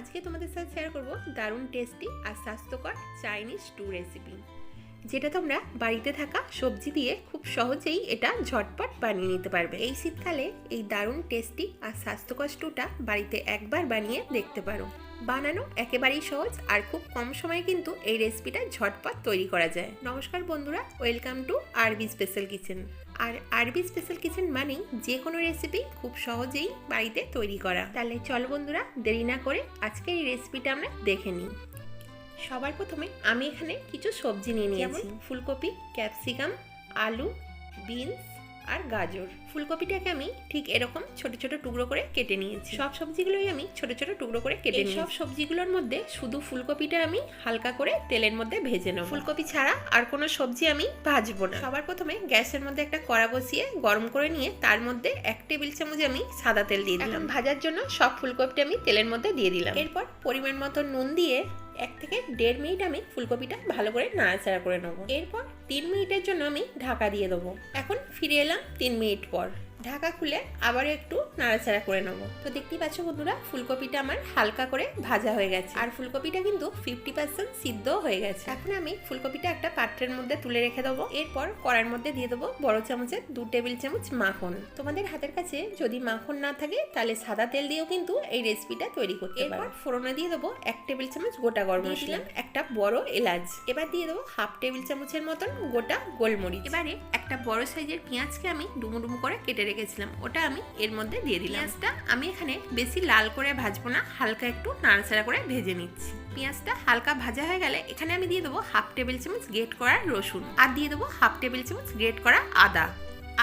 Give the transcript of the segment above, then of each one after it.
আজকে তোমাদের সাথে শেয়ার করব দারুণ টেস্টি আর স্বাস্থ্যকর চাইনিজ টু রেসিপি যেটা তোমরা বাড়িতে থাকা সবজি দিয়ে খুব সহজেই এটা ঝটপট বানিয়ে নিতে পারবে। এই শীতকালে এই দারুণ টেস্টি আর স্বাস্থ্যকর স্টুটা বাড়িতে একবার বানিয়ে দেখতে পারো। বানানো একেবারেই সহজ আর খুব কম সময়ে কিন্তু এই রেসিপিটা ঝটপট তৈরি করা যায়। নমস্কার বন্ধুরা ওয়েলকাম টু আরবি স্পেশাল কিচেন আর আরবি স্পেশাল কিচেন মানেই যে কোনো রেসিপি খুব সহজেই বাড়িতে তৈরি করা। তাহলে চল বন্ধুরা দেরি না করে আজকের এই রেসিপিটা আমরা দেখে নিই। সবার প্রথমে আমি এখানে কিছু সবজি নিয়ে নিয়েছি। ফুলকপি ক্যাপসিকাম আলু বিনস আর গাজর। ফুলকপিটাকে আমি ঠিক এরকম ছোট ছোট টুকরো করে কেটে নিয়েছি। সব সবজিগুলোই আমি ছোট ছোট টুকরো করে কেটে নিই সব সবজিগুলোর মধ্যে শুধু ফুলকপিটা আমি হালকা করে তেলের মধ্যে ভেজে নেব। ফুলকপি ছাড়া আর কোনো সবজি আমি ভাজবো না। সবার প্রথমে গ্যাসের মধ্যে একটা কড়া বসিয়ে গরম করে নিয়ে তার মধ্যে এক টেবিল চামচ আমি সাদা তেল দিয়ে দিলাম। ভাজার জন্য সব ফুলকপিটা আমি তেলের মধ্যে দিয়ে দিলাম। এরপর পরিমাণ মতো নুন দিয়ে এক থেকে দেড় মিনিট আমি ফুলকপিটা ভালো করে নাড়াচাড়া করে নেব। এরপর তিন মিনিটের জন্য আমি ঢাকা দিয়ে দেবো। এখন ফিরে এলাম তিন মিনিট পর। ঢাকা খুলে আবার একটু নাড়াচাড়া করে নেব। তো দেখতেই পাচ্ছ বন্ধুরা ফুলকপিটা আমার হালকা করে ভাজা হয়ে গেছে। আর ফুলকপিটা কিন্তু ফিফটি পার্সেন্ট সিদ্ধ হয়ে গেছে। এখন আমি ফুলকপিটা একটা পাত্রের মধ্যে তুলে রেখে দেবো। এরপর কড়ার মধ্যে দিয়ে দেবো বড় চামচের দু টেবিল চামচ মাখন। তোমাদের হাতের কাছে যদি মাখন না থাকে তাহলে সাদা তেল দিয়েও কিন্তু এই রেসিপিটা তৈরি করতে এরপর ফোড়নে দিয়ে দেবো এক টেবিল চামচ গোটা গরম মশলা। একটা বড় এলাচ। এবার দিয়ে দেবো হাফ টেবিল চামচের মতন গোটা গোলমরিচ। এবারে একটা বড় সাইজের পেঁয়াজকে আমি ডুমো ডুমো করে কেটে রেখেছিলাম ওটা আমি এর মধ্যে দিয়ে দিলাম। পেঁয়াজটা আমি এখানে বেশি লাল করে ভাজবো না হালকা একটু নাড়াচাড়া করে ভেজে নিচ্ছি। পেঁয়াজটা হালকা ভাজা হয়ে গেলে এখানে আমি দিয়ে দেবো হাফ টেবিল চামচ গ্রেট করা রসুন আর দিয়ে দেবো হাফ টেবিল চামচ গ্রেট করা আদা।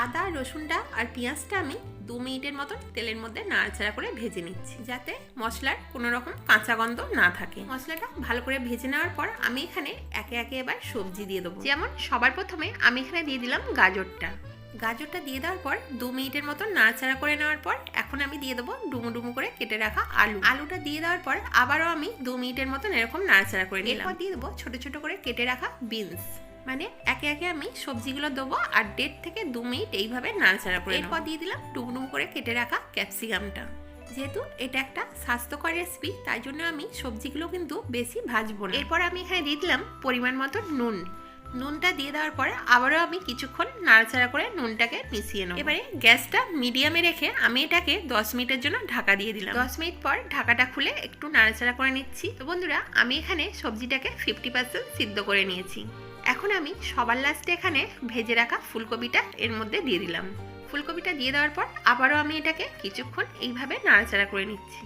আদা রসুনটা আর পেঁয়াজটা আমি দু মিনিটের মতন তেলের মধ্যে নাড়াচাড়া করে ভেজে নিচ্ছি যাতে মশলার কোনো রকম কাঁচা গন্ধ না থাকে। মশলাটা ভালো করে ভেজে নেওয়ার পর আমি এখানে একে একে এবার সবজি দিয়ে দেবো। যেমন সবার প্রথমে আমি এখানে দিয়ে দিলাম গাজরটা। গাজরটা দিয়ে দেওয়ার পর দু মিনিটের মতো নাড়াচাড়া করে নেওয়ার পর এখন আমি দিয়ে দেবো ডুমো ডুমো করে কেটে রাখা আলু। আলুটা দিয়ে দেওয়ার পর আবারও আমি দু মিনিটের মতন এরকম নাড়াচাড়া করে নিলাম। এরপর দিয়ে দেবো ছোট ছোট করে কেটে রাখা বিনস। মানে একে একে আমি সবজিগুলো দেবো আর দেড় থেকে দু মিনিট এইভাবে নাড়াচাড়া করে এরপর দিয়ে দিলাম টুকটুক করে কেটে রাখা ক্যাপসিকামটা। যেহেতু এটা একটা স্বাস্থ্যকর রেসিপি তাই জন্য আমি সবজিগুলো কিন্তু বেশি ভাজবো না। এরপর আমি এখানে দিয়ে দিলাম পরিমাণ মতো নুন। নুনটা দিয়ে দেওয়ার পরে আবারও আমি কিছুক্ষণ নাড়াচাড়া করে নুনটাকে মিশিয়ে নেব। এবারে গ্যাসটা মিডিয়ামে রেখে আমি এটাকে দশ মিনিটের জন্য ঢাকা দিয়ে দিলাম। দশ মিনিট পর ঢাকাটা খুলে একটু নাড়াচাড়া করে নিচ্ছি। তো বন্ধুরা, আমি এখানে সবজিটাকে ফিফটি পার্সেন্ট সিদ্ধ করে নিয়েছি। এখন আমি সবার লাস্টে এখানে ভেজে রাখা ফুলকপিটা এর মধ্যে দিয়ে দিলাম। ফুলকপিটা দিয়ে দেওয়ার পর আবারও আমি এটাকে কিছুক্ষণ এইভাবে নাড়াচাড়া করে নিচ্ছি।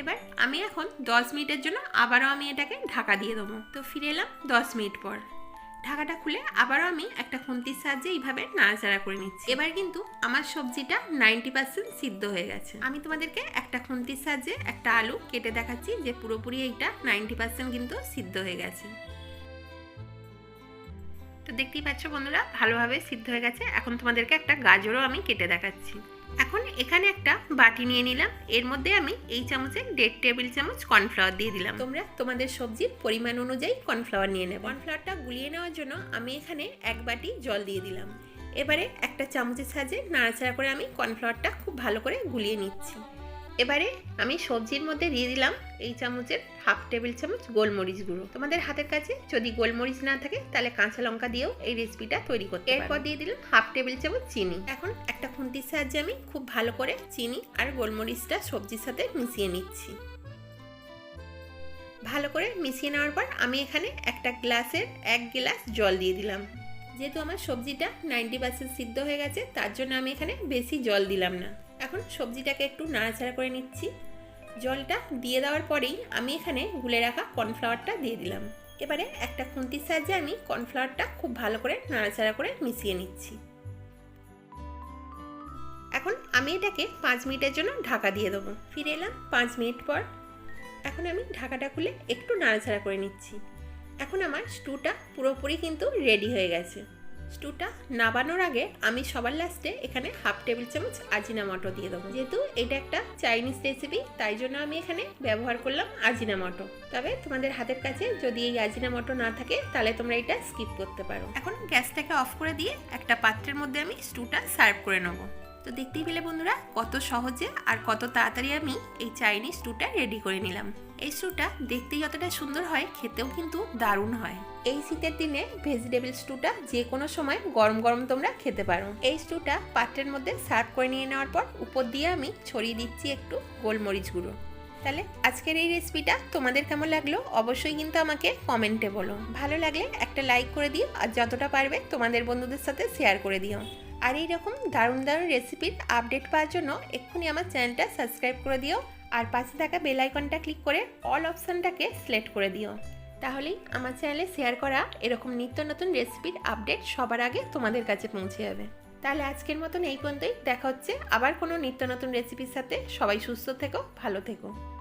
এবার আমি এখন দশ মিনিটের জন্য আবারও আমি এটাকে ঢাকা দিয়ে দেবো। তো ফিরে এলাম দশ মিনিট পর। ঢাকাটা খুলে আবারও আমি একটা খুন্তির সাহায্যে এইভাবে নাড়াচাড়া করে নিচ্ছি। এবার কিন্তু আমার সবজিটা নাইনটি পার্সেন্ট সিদ্ধ হয়ে গেছে। আমি তোমাদেরকে একটা খুন্তির সাহায্যে একটা আলু কেটে দেখাচ্ছি যে পুরোপুরি এইটা নাইনটি পার্সেন্ট কিন্তু সিদ্ধ হয়ে গেছে। তো দেখতেই পাচ্ছ বন্ধুরা, ভালোভাবে সিদ্ধ হয়ে গেছে। এখন তোমাদেরকে একটা গাজরও আমি কেটে দেখাচ্ছি। এখন এখানে একটা বাটি নিয়ে নিলাম। এর মধ্যে আমি এই চামচে দেড় টেবিল চামচ কর্নফ্লাওয়ার দিয়ে দিলাম। তোমরা তোমাদের সবজির পরিমাণ অনুযায়ী কর্নফ্লাওয়ার নিয়ে নেবে। কর্নফ্লাওয়ারটা গুলিয়ে নেওয়ার জন্য আমি এখানে এক বাটি জল দিয়ে দিলাম। এবারে একটা চামচের সাহায্যে নাড়াচাড়া করে আমি কর্নফ্লাওয়ারটা খুব ভালো করে গুলিয়ে নিচ্ছি। এবারে আমি সবজির মধ্যে দিয়ে দিলাম এই চামচের হাফ টেবিল চামচ গোলমরিচ গুঁড়ো। তোমাদের হাতের কাছে যদি গোলমরিচ না থাকে, তাহলে কাঁচা লঙ্কা দিয়েও এই রেসিপিটা তৈরি করতে এরপর দিয়ে দিলাম হাফ টেবিল চামচ চিনি। এখন একটা খুন্তির সাহায্যে আমি খুব ভালো করে চিনি আর গোলমরিচটা সবজির সাথে মিশিয়ে নিচ্ছি। ভালো করে মিশিয়ে নেওয়ার পর আমি এখানে একটা গ্লাসের এক গ্লাস জল দিয়ে দিলাম। যেহেতু আমার সবজিটা নাইনটি পার্সেন্ট সিদ্ধ হয়ে গেছে, তার জন্য আমি এখানে বেশি জল দিলাম না। এখন সবজিটাকে একটু নাড়াচাড়া করে নিচ্ছি। জলটা দিয়ে দেওয়ার পরেই আমি এখানে গুলে রাখা কর্নফ্লাওয়ারটা দিয়ে দিলাম। এবারে একটা খুন্তির সাহায্যে আমি কর্নফ্লাওয়ারটা খুব ভালো করে নাড়াচাড়া করে মিশিয়ে নিচ্ছি। এখন আমি এটাকে পাঁচ মিনিটের জন্য ঢাকা দিয়ে দেবো। ফিরে এলাম পাঁচ মিনিট পর। এখন আমি ঢাকাটা খুলে একটু নাড়াচাড়া করে নিচ্ছি। এখন আমার স্টুটা পুরোপুরি কিন্তু রেডি হয়ে গেছে। স্টুটা নাবানোর আগে আমি সবার লাস্টে এখানে হাফ টেবিল চামচ আজিনা মটো দিয়ে দেবো। যেহেতু এটা একটা চাইনিজ রেসিপি তাই জন্য আমি এখানে ব্যবহার করলাম আজিনা মটো। তবে তোমাদের হাতের কাছে যদি এই আজিনা মটো না থাকে, তাহলে তোমরা এটা স্কিপ করতে পারো। এখন গ্যাসটাকে অফ করে দিয়ে একটা পাত্রের মধ্যে আমি স্টুটা সার্ভ করে নেব। তো দেখতেই পেলে বন্ধুরা, কত সহজে আর কত তাড়াতাড়ি আমি এই চাইনিজ স্টুটা রেডি করে নিলাম। এই স্টুটা দেখতে যতটা সুন্দর হয়, খেতেও কিন্তু দারুণ হয়। এই শীতের দিনে ভেজিটেবল স্টুটা যে কোনো সময় গরম গরম তোমরা খেতে পারো। এই স্টুটা পাত্রের মধ্যে সার্ভ করে নিয়ে নেওয়ার পর, উপর দিয়ে আমি ছড়িয়ে দিচ্ছি একটু গোলমরিচ গুঁড়ো। তাহলে আজকের এই রেসিপিটা তোমাদের কেমন লাগল অবশ্যই কিন্তু আমাকে কমেন্টে বলো। ভালো লাগলে একটা লাইক করে দিও আর যতটা পারবে তোমাদের বন্ধুদের সাথে শেয়ার করে দিও। আর এই রকম দারুণ দারুণ রেসিপির আপডেট পাওয়ার জন্য এক্ষুনি আমার চ্যানেলটা সাবস্ক্রাইব করে দিও। আর পাশে থাকা বেল আইকনটা ক্লিক করে অল অপশানটাকে সিলেক্ট করে দিও। তাহলেই আমার চ্যানেলে শেয়ার করা এরকম নিত্য নতুন রেসিপির আপডেট সবার আগে তোমাদের কাছে পৌঁছে যাবে। তাহলে আজকের মতন এই পর্যন্তই। দেখা হচ্ছে আবার কোনো নিত্য নতুন রেসিপির সাথে। সবাই সুস্থ থেকো, ভালো থেকো।